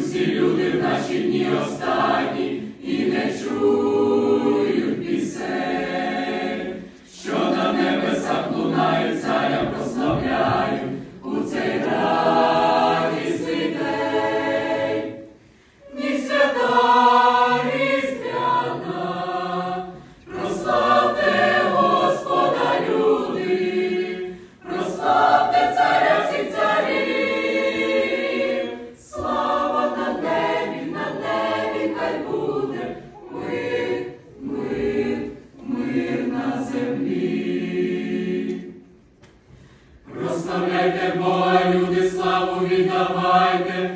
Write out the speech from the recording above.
всі люди в наші дні останні і не чують. Darum in der Weide,